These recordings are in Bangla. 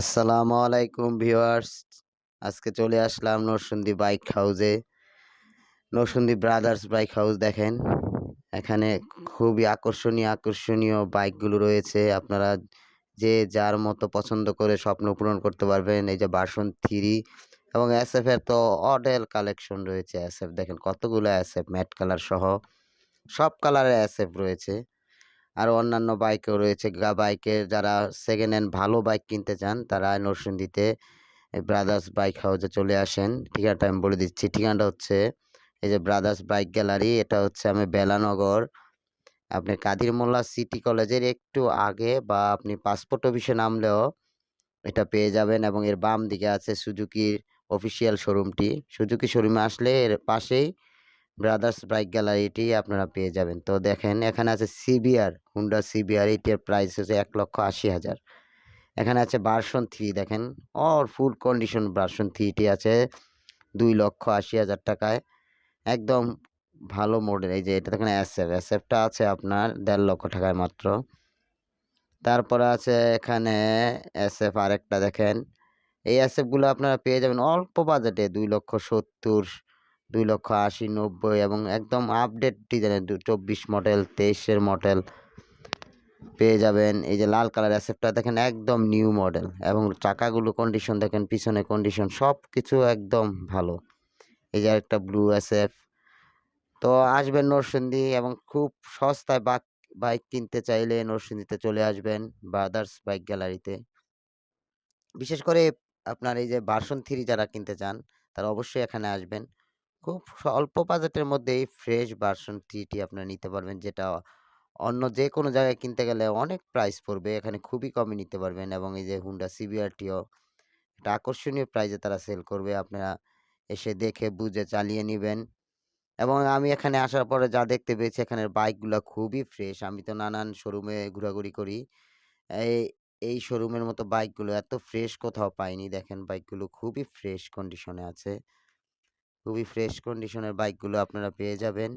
আসসালামু আলাইকুম ভিউয়ার্স। আজকে চলে আসলাম নরসিংদী বাইক হাউসে। নরসিংদী ব্রাদার্স বাইক হাউস দেখেন। এখানে খুবই আকর্ষণীয় আকর্ষণীয় বাইকগুলো রয়েছে। আপনারা যে যার মতো পছন্দ করে স্বপ্ন পূরণ করতে পারবেন। এই যে বাসন থ্রি এবং এস এর তো অডেল কালেকশন রয়েছে এস এফ দেখেন কতগুলো এস এফ ম্যাট কালার সহ সব কালারের এস এফ রয়েছে। আরও অন্যান্য বাইকও রয়েছে। গা বাইকের যারা সেকেন্ড হ্যান্ড ভালো বাইক কিনতে চান, তারা নরসিংদীতে ব্রাদার্স বাইক হাউসে চলে আসেন। ঠিকানাটা আমি বলে দিচ্ছি। ঠিকানাটা হচ্ছে এই যে ব্রাদার্স বাইক গ্যালারি এটা হচ্ছে আমি বেলানগর। আপনি কাদির মোল্লা সিটি কলেজের একটু আগে বা আপনি পাসপোর্ট অফিসে নামলেও এটা পেয়ে যাবেন এবং এর বাম দিকে আছে সুজুকির অফিসিয়াল শোরুমটি সুজুকি শোরুমে আসলে এর পাশেই ব্রাদার্স বাইক গ্যালারিটি আপনারা পেয়ে যাবেন। তো দেখেন, এখানে আছে সিবিআর হুন্ডা সিবিআর এটির প্রাইস হচ্ছে এক লক্ষ আশি হাজার। এখানে আছে ভার্সন থ্রি দেখেন। অর ফুল কন্ডিশন ভার্সন থ্রিটি আছে দুই লক্ষ আশি হাজার টাকায়। একদম ভালো মডেল এই যে এটা দেখেন এস এফ এস এফটা আছে আপনার দেড় লক্ষ টাকায় মাত্র। তারপরে আছে এখানে এস এফ আরেকটা দেখেন। এই এস এফগুলো আপনারা পেয়ে যাবেন অল্প বাজেটে দুই লক্ষ সত্তর দুই লক্ষ আশি, নব্বই এবং একদম আপডেট ডিজাইনের চব্বিশ মডেল তেইশের মডেল পেয়ে যাবেন। এই যে লাল কালার অ্যাসেপটা দেখেন, একদম নিউ মডেল এবং চাকাগুলো কন্ডিশন দেখেন, পিছনে কন্ডিশন সব কিছু একদম ভালো। এই যে একটা ব্লু এসএফ তো আসবেন নরসিংদী এবং খুব সস্তায় বাক বাইক কিনতে চাইলে নরসিংদীতে চলে আসবেন ব্রাদার্স বাইক গ্যালারিতে বিশেষ করে আপনার এই যে ভার্সন থ্রি যারা কিনতে চান, তারা অবশ্যই এখানে আসবেন। খুব অল্প বাজেটের মধ্যেই ফ্রেশ ভার্সন থ্রিটি আপনারা নিতে পারবেন। যেটা অন্য যে কোনো জায়গায় কিনতে গেলে অনেক প্রাইস পড়বে। এখানে খুবই কমে নিতে পারবেন এবং এই যে হুন্ডা সিবিআরটিও একটা আকর্ষণীয় প্রাইজে তারা সেল করবে। আপনারা এসে দেখে, বুঝে, চালিয়ে নেবেন। এবং আমি এখানে আসার পরে যা দেখতে পেয়েছি, এখানের বাইকগুলো খুবই ফ্রেশ। আমি তো নানান শোরুমে ঘোরাঘুরি করি। এই এই শোরুমের মতো বাইকগুলো এত ফ্রেশ কোথাও পাইনি। দেখেন, বাইকগুলো খুবই ফ্রেশ কন্ডিশনে আছে। খুবই ফ্রেশ কন্ডিশনের বাইকগুলো আপনারা পেয়ে যাবেন।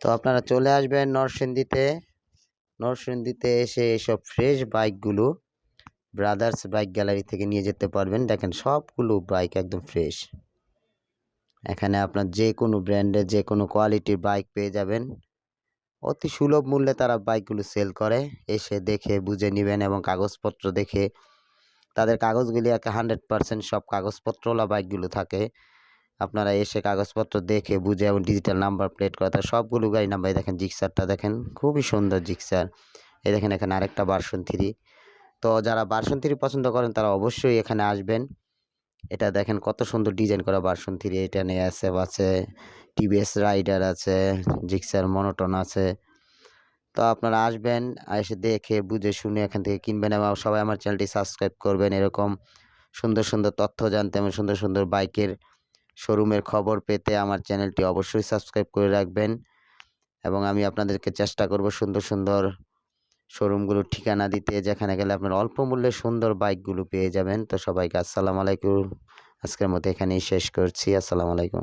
তো আপনারা চলে আসবেন নরসিংদীতে। নরসিংদীতে এসে এসব ফ্রেশ বাইকগুলো ব্রাদার্স বাইক গ্যালারি থেকে নিয়ে যেতে পারবেন। দেখেন সবগুলো বাইক একদম ফ্রেশ এখানে আপনার যে কোনো ব্র্যান্ডের যে কোনো কোয়ালিটির বাইক পেয়ে যাবেন। অতি সুলভ মূল্যে তারা বাইকগুলো সেল করে। এসে দেখে, বুঝে নেবেন এবং কাগজপত্র দেখে। তাদের কাগজগুলি একে হান্ড্রেড পারসেন্ট সব কাগজপত্রওয়ালা বাইকগুলো থাকে। আপনারা এসে কাগজপত্র দেখে বুঝে এবং ডিজিটাল নাম্বার প্লেট করা থাকে সবগুলো গাড়ি নাম্বার দেখেন জিক্সারটা দেখেন, খুবই সুন্দর জিক্সার এই দেখেন এখানে আরেকটা বার্সন থ্রি তো যারা বার্সন থ্রি পছন্দ করেন, তারা অবশ্যই এখানে আসবেন। এটা দেখেন কত সুন্দর ডিজাইন করা বার্সন থ্রি এটা নিয়ে আছে আছে টিভিএস রাইডার আছে জিক্সার মনোটন আছে। তো আপনারা আসবেন, এসে দেখে বুঝে শুনে এখান থেকে কিনবেন এবং সবাই আমার চ্যানেলটি সাবস্ক্রাইব করবেন। এরকম সুন্দর সুন্দর তথ্য জানতে এবং সুন্দর সুন্দর বাইকের শোরুমের খবর পেতে আমার চ্যানেলটি অবশ্যই সাবস্ক্রাইব করে রাখবেন এবং আমি আপনাদেরকে চেষ্টা করব সুন্দর সুন্দর শোরুমগুলোর ঠিকানা দিতে, যেখানে গেলে আপনার অল্প মূল্যে সুন্দর বাইকগুলো পেয়ে যাবেন। তো সবাইকে আসসালামু আলাইকুম। আজকের মতো এখানেই শেষ করছি। আসসালামু আলাইকুম।